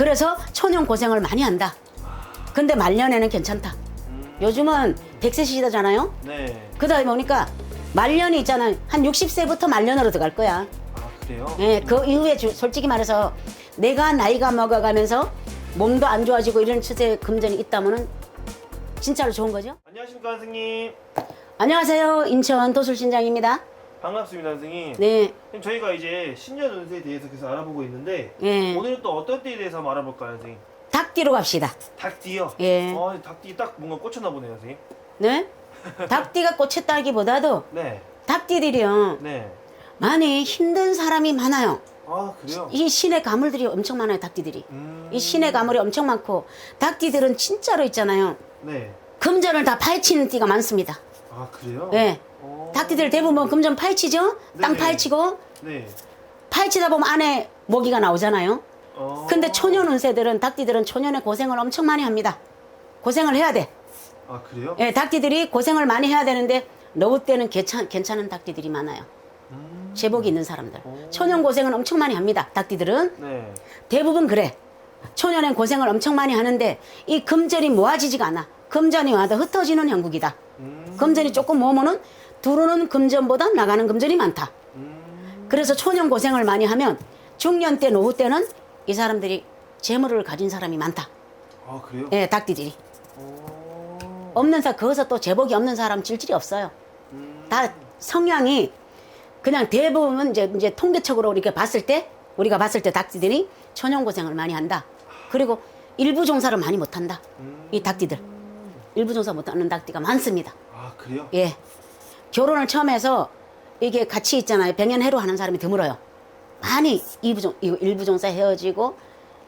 그래서 초년 고생을 많이 한다. 근데 말년에는 괜찮다. 음, 요즘은 100세 시대잖아요. 네. 그러다 보니까 말년이 있잖아요. 한 60세부터 말년으로 들어갈 거야. 아 그래요? 예, 그 이후에 주- 솔직히 말해서 내가 나이가 먹어가면서 몸도 안 좋아지고 이런 추세 금전이 있다면은 진짜로 좋은 거죠. 안녕하십니까 선생님. 안녕하세요. 인천 도술신장입니다. 반갑습니다 선생님. 네. 선생님, 저희가 이제 신년 운세에 대해서 계속 알아보고 있는데 예. 오늘은 또 어떤 때에 대해서 한번 알아볼까요 선생님? 닭띠로 갑시다. 닭띠요? 예. 어, 닭띠 딱 뭔가 꽂혔나 보네요 선생님. 네? 닭띠가 꽂혔다기보다도 네. 닭띠들이요. 네. 많이 힘든 사람이 많아요. 아 그래요? 이 신의 가물들이 엄청 많아요. 닭띠들이. 음. 이 신의 가물이 엄청 많고 닭띠들은 진짜로 있잖아요. 네. 금전을 다 파헤치는 띠가 많습니다. 아 그래요? 예. 어. 닭띠들 대부분 뭐 금전 파헤치죠? 땅 네네. 파헤치고 네. 파헤치다 보면 안에 모기가 나오잖아요. 어. 근데 초년 운세들은 닭띠들은 초년에 고생을 엄청 많이 합니다. 고생을 해야 돼. 아 그래요? 예, 닭띠들이 고생을 많이 해야 되는데 노후 때는 괜찮, 괜찮은 닭띠들이 많아요. 음. 제복이 있는 사람들. 오. 초년 고생은 엄청 많이 합니다. 닭띠들은 네. 대부분 그래. 초년엔 고생을 엄청 많이 하는데 이 금전이 모아지지가 않아. 금전이 와도 흩어지는 형국이다. 음. 금전이 조금 모으면은 들어오는 금전보다 나가는 금전이 많다. 음. 그래서 초년 고생을 많이 하면 중년 때 노후 때는 이 사람들이 재물을 가진 사람이 많다. 아 그래요? 예, 닭띠들이. 어. 없는 사 거기서 또 제복이 없는 사람 질질이 없어요. 음. 다 성향이 그냥 대부분 이제 이제 통계적으로 이렇게 봤을 때 우리가 봤을 때 닭띠들이 초년 고생을 많이 한다. 그리고 일부 종사를 많이 못 한다. 음. 이 닭띠들. 일부 종사 못 하는 닭띠가 많습니다. 아 그래요? 예. 결혼을 처음 해서 이게 같이 있잖아요. 병연해로 하는 사람이 드물어요. 많이 일부종, 이거 일부종사 헤어지고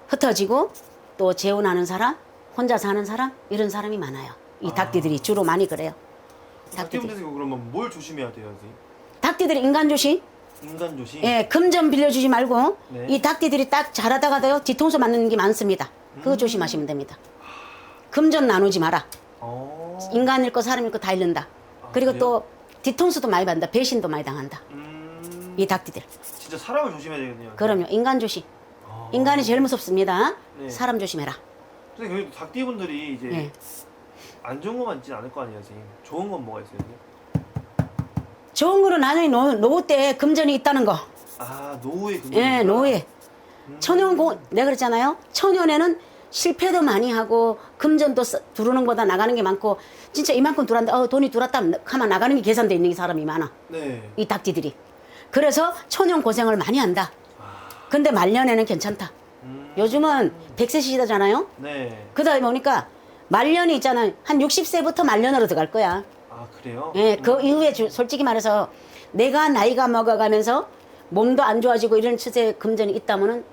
흩어지고 또 재혼하는 사람, 혼자 사는 사람 이런 사람이 많아요. 이 닭띠들이 주로 많이 그래요. 닭띠들. 닭띠분들이 그러면 뭘 조심해야 돼요 선생님? 닭띠들이 인간 조심. 인간 조심? 예, 금전 빌려주지 말고 네. 이 닭띠들이 딱 잘하다가도요 뒤통수 맞는 게 많습니다. 그거 조심하시면 됩니다. 금전 나누지 마라. 어. 인간일 거 사람일 거다 잃는다. 아, 그리고 그래요? 또 뒤통수도 많이 받는다. 배신도 많이 당한다. 음. 이 닭띠들. 진짜 사람을 조심해야 되겠네요. 그럼요. 인간 조심. 아. 인간이 제일 무섭습니다. 네. 사람 조심해라. 선생님 그래도 닭띠분들이 이제 예. 안 좋은 것만 있진 않을 거 아니에요 선생님? 좋은 건 뭐가 있어요 선생님? 좋은 거는 나중에 노, 노후 때 금전이 있다는 거. 아 노후의 금전 예, 노후에. 천연 고, 내가 그랬잖아요. 천연에는 실패도 많이 하고 금전도 쓰- 들어오는 것보다 나가는 게 많고 진짜 이만큼 들어왔는데 어, 돈이 들어왔다 하면 나가는 게 계산돼 있는 사람이 많아. 네. 이 닭띠들이. 그래서 초년 고생을 많이 한다. 근데 말년에는 괜찮다. 음. 요즘은 100세 시대잖아요. 네. 그러다 보니까 말년이 있잖아요. 한 60세부터 말년으로 들어갈 거야. 아 그래요? 예, 그 이후에 주- 솔직히 말해서 내가 나이가 먹어가면서 몸도 안 좋아지고 이런 추세 금전이 있다면은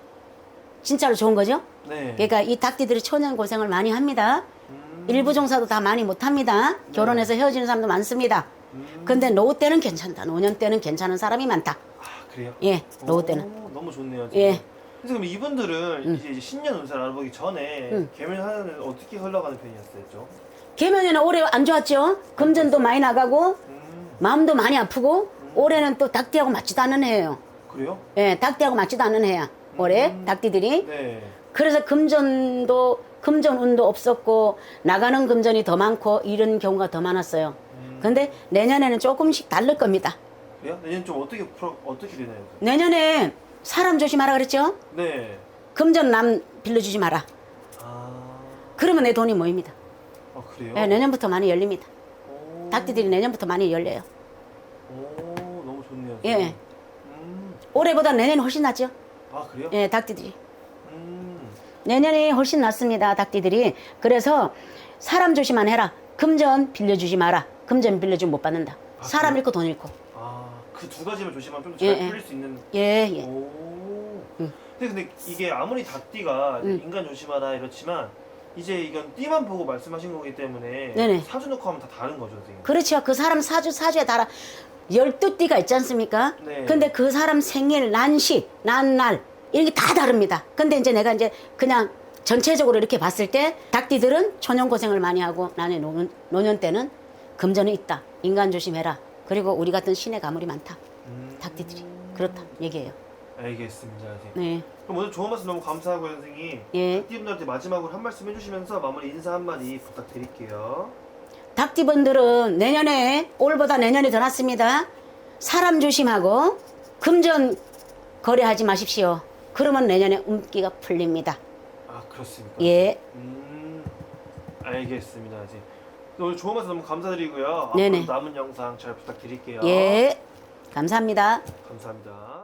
진짜로 좋은 거죠. 네. 그러니까 이 닭띠들이 초년 고생을 많이 합니다. 음. 일부 종사도 다 많이 못 합니다. 결혼해서 헤어지는 사람도 많습니다. 음. 근데 노후 때는 괜찮다. 노년 때는 괜찮은 사람이 많다. 아 그래요? 예, 노후 오, 때는. 너무 좋네요. 예. 진짜. 그래서 그럼 이분들은 이제, 이제 신년 운세를 알아보기 전에 음. 개면하는 어떻게 흘러가는 편이었어요? 개면에는 올해 안 좋았죠. 금전도 많이 나가고 음. 마음도 많이 아프고 올해는 또 닭띠하고 맞지도 않는 해예요. 그래요? 예, 닭띠하고 맞지도 않는 해야. 올해 음. 닭띠들이 네. 그래서 금전도 금전 운도 없었고 나가는 금전이 더 많고 이런 경우가 더 많았어요. 음. 근데 내년에는 조금씩 다를 겁니다. 그래요? 내년 좀 어떻게 풀어 어떻게 되나요? 내년에 사람 조심하라 그랬죠? 네. 금전 남 빌려주지 마라. 아. 그러면 내 돈이 모입니다. 아 그래요? 예, 내년부터 많이 열립니다. 오. 닭띠들이 내년부터 많이 열려요. 오 너무 좋네요. 예. 음. 올해보다 내년이 훨씬 낫죠? 아 그래요? 예, 닭띠들이. 음. 내년이 훨씬 낫습니다. 닭띠들이. 그래서 사람 조심만 해라. 금전 빌려주지 마라. 금전 빌려주면 못 받는다. 아, 사람 그래요? 잃고 돈 잃고. 아그 두 가지만 조심하면 좀더 예, 잘 예. 풀릴 수 있는. 예, 예. 오. 음. 근데 근데 이게 아무리 닭띠가 음. 인간 조심하라 이렇지만 이제 이건 띠만 보고 말씀하신 거기 때문에 네네. 사주 놓고 하면 다 다른 거죠, 선생님. 그렇죠. 그 사람 사주 사주에 따라 열두 띠가 있지 않습니까? 네. 근데 그 사람 생일, 난시, 난날 이런 게 다 다릅니다. 근데 이제 내가 이제 그냥 전체적으로 이렇게 봤을 때 닭띠들은 초년 고생을 많이 하고 나는 노년, 노년 때는 금전이 있다. 인간 조심해라. 그리고 우리 같은 신의 가물이 많다. 음. 닭띠들이 그렇다 얘기해요. 알겠습니다, 선생님. 네. 그럼 오늘 좋은 말씀 너무 감사하고요, 선생님. 예. 띠분들한테 마지막으로 한 말씀 해주시면서 마무리 인사 한 마디 부탁드릴게요. 닭띠분들은 내년에 올보다 내년이 더 낫습니다. 사람 조심하고 금전 거래하지 마십시오. 그러면 내년에 운기가 풀립니다. 아 그렇습니까? 예. 음 알겠습니다. 이제 오늘 좋은 말씀 너무 감사드리고요. 네네. 앞으로 남은 영상 잘 부탁드릴게요. 예. 감사합니다. 감사합니다.